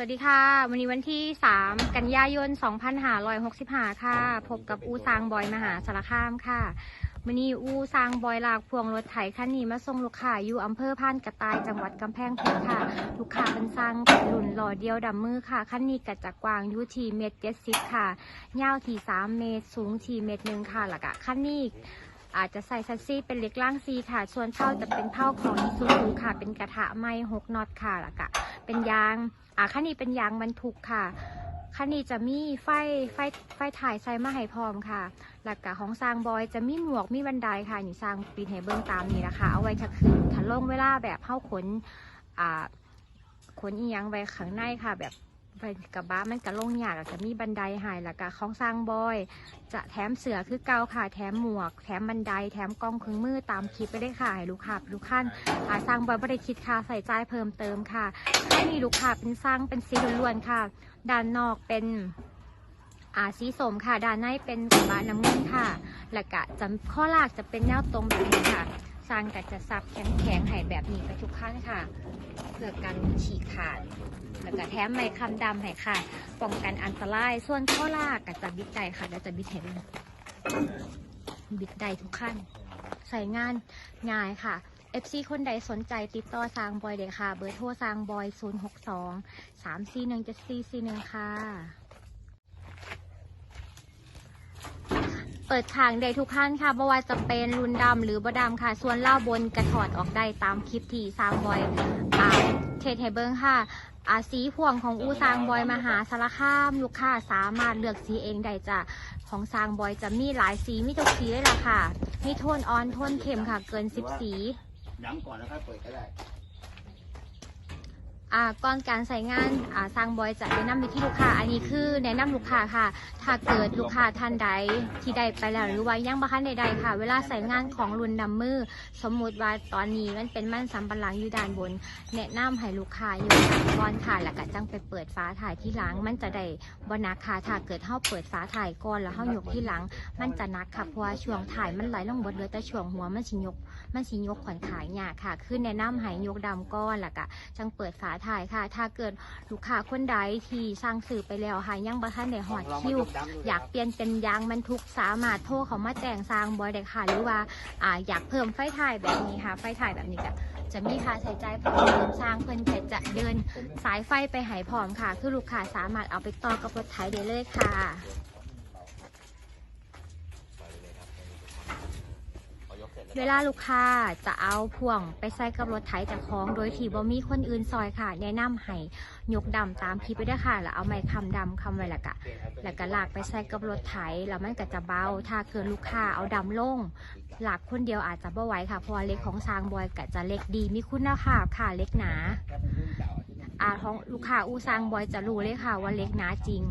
สวัสดีค่ะ วันนี้วันที่ 3 กันยายน 2565 ค่ะ พบกับอูซางบอยมหาสารคามค่ะวันนี้อูซางบอยลากพวงรถไถคันนี้มาส่งลูกค้าอยู่อำเภอพานกระต่ายจังหวัดกำแพงเพชรค่ะ ลูกค้าเป็นสร้างเป็นรุ่นหล่อเดียวดำมือค่ะคันนี้กัดจากกวางยูทีเมตรเจ็ดสิบค่ะยาวที่3เมตร สูงทีเมตรหนึ่งค่ะแล้วก็คันนี้อาจจะใส่ซัสซี่เป็นเล็กล่างซีค่ะ ส่วนเผาจะเป็นเผาของอีซูซูค่ะ เป็นกระทะไม้หกน็อตค่ะแล้วก็ เป็นยางอ่าคันนี้เป็นยางบรรทุกค่ะคันนี้จะมีไฟไฟไฟถ่ายใส่มาให้พร้อมค่ะ หลักกะของสร้างบอยจะมีหมวกมีบันไดค่ะนี่สร้างปีนให้เบิ้งตามนี้นะคะ เอาไว้ถ้าคืนถ้าลงเวลาแบบเข้าขนอ่าขนอียังไว้ข้างในค่ะแบบ กับบ้ามันก็ลงยากแล้วก็มีบันไดให้แล้วก็ของสร้างบอย จะแถมเสือคือเกาค่ะแถมหมวก แถมบันไดแถมกล้องเครื่องมือตามคลิปไปได้ค่ะให้ลูกค้าลูกค้าอ่าสร้างบอยบริคิดค่าใส่ใจเพิ่มเติมค่ะให้มีลูกค้าเป็นสร้างเป็นสีล้วนๆค่ะ ด้านนอกเป็นอาสีสมค่ะด้านในเป็นกระบะน้ำเงินค่ะ แล้วก็จะข้อลากจะเป็นแนวตรงแบบนี้ค่ะ สร้างก็จะซับแข็งๆให้แบบนี้ไปทุกขั้นค่ะ เพื่อกันฉีกขาด แล้วก็แถมไม้คำดำให้ค่ะ ป้องกันอันตราย ส่วนข้อลากก็จะบิดได้ค่ะเดี๋ยวจะบิดให้ดูบิดได้ทุกขั้น ใส่งานง่ายค่ะ FC คนใดสนใจติดต่อสร้างบอยเลยค่ะ เบอร์โทรสร้างบอย 062 341 7441 ค่ะ เปิดทางได้ทุกขั้นค่ะไม่ว่าจะเป็นรุนดำหรือบดำค่ะ ส่วนเล่าบนกระถอดออกได้ตามคลิปที่สร้างบอยอ่าเทสให้เบิ้งค่ะอาสีพวงของอูซางบอยมหาสารคามลูกค้าสามารถเลือกสีเองได้จ้ะของซางบอยจะมีหลายสีมีทุกสีเลยล่ะค่ะ มีโทนอ่อนโทนเข้มค่ะ เกินสิบสี ย้ำก่อนแล้วค่อยเปิดก็ได้ ก่อนการใส่งานอ่าซางบอยจะแนะนำไปที่ลูกค้า อันนี้คือแนะนำลูกค้าค่ะ ถ้าเกิดลูกค้าท่านใดที่ได้ไปแล้วหรือว่ายังบ่ทันใดๆค่ะ เวลาใส่งานของรุ่นดำมือ สมมุติว่าตอนนี้มันเป็นมันสำปะหลังอยู่ด้านบน แนะนำให้ลูกค้าอยู่ก่อนค่ะแล้วก็จังไปเปิดฝาถ่ายที่หลัง มันจะได้บนักค่ะถ้าเกิดเฮาเปิดฝาถ่ายก่อนแล้วเฮายกที่หลัง มันจะนักค่ะเพราะว่าช่วงถ่ายมันไหลลงบดเหลยแต่ช่วงหัวมันสิยก มันสิยกขวัญขายยากค่ะ คือแนะนำให้ยกดำก้อนแล้วก็จังเปิดฝาถ่ายค่ะ ถ้าเกิดลูกค้าคนใดที่สร้างสื่อไปแล้วค่ะยังบ่ทันได้หอดคิว อยากเปลี่ยนเป็นยางบรรทุกสามารถโทรเขามาแต่งสร้างบอยได้ค่ะ หรือว่าอ่าอยากเพิ่มไฟถ่ายแบบนี้ค่ะ ไฟถ่ายแบบนี้ก็จะมีค่าใช้จ่ายเพิ่มเติมสร้างเพิ่นก็จะเดินสายไฟไปใหายพร้อมค่ะ คือลูกค้าสามารถเอาไปต่อกับรถไถได้เลยค่ะ เวลาลูกค้าจะเอาพ่วงไปใส่กับรถไถจากของ โดยที่บ่มีคนอื่นซอยค่ะ แนะนำให้ยกดำตามคลิปไปด้วยค่ะ แล้วเอาไม้คำดำคำไว้และกะ แล้วก็ลากไปใส่กับรถไถแล้วมันก็จะเบา ถ้าเกิดลูกค้าเอาดำลง หลากคนเดียวอาจจะบ่ไหวค่ะ เพราะเล็กของซางบอยก็จะเล็กดีมีคุณภาพค่ะเล็กหนาอ่าของลูกค้าอูซางบอยจะรู้เลยค่ะว่าเล็กหนาจริง